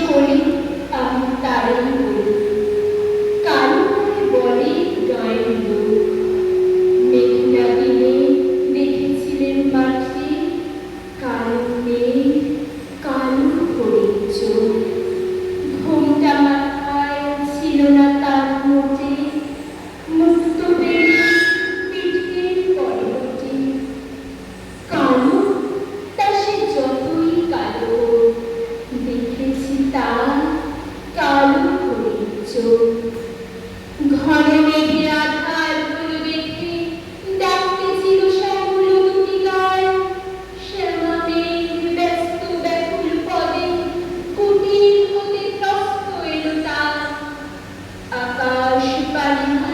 കോഴി താഴെയും കോഴി ঘন মেঘে আধারগুলো দেখে ডাকতে ছিল শ্যামল দুটিকায় শ্যামা ব্যস্ত ব্যাকুল পদে কুটির হতে ত্রস্ত এলো আকাশ পানি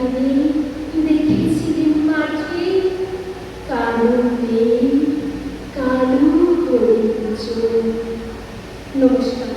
দিনে দেখেছিলেন মাঠে কালো মেয়ে কালো করে নমস্কার।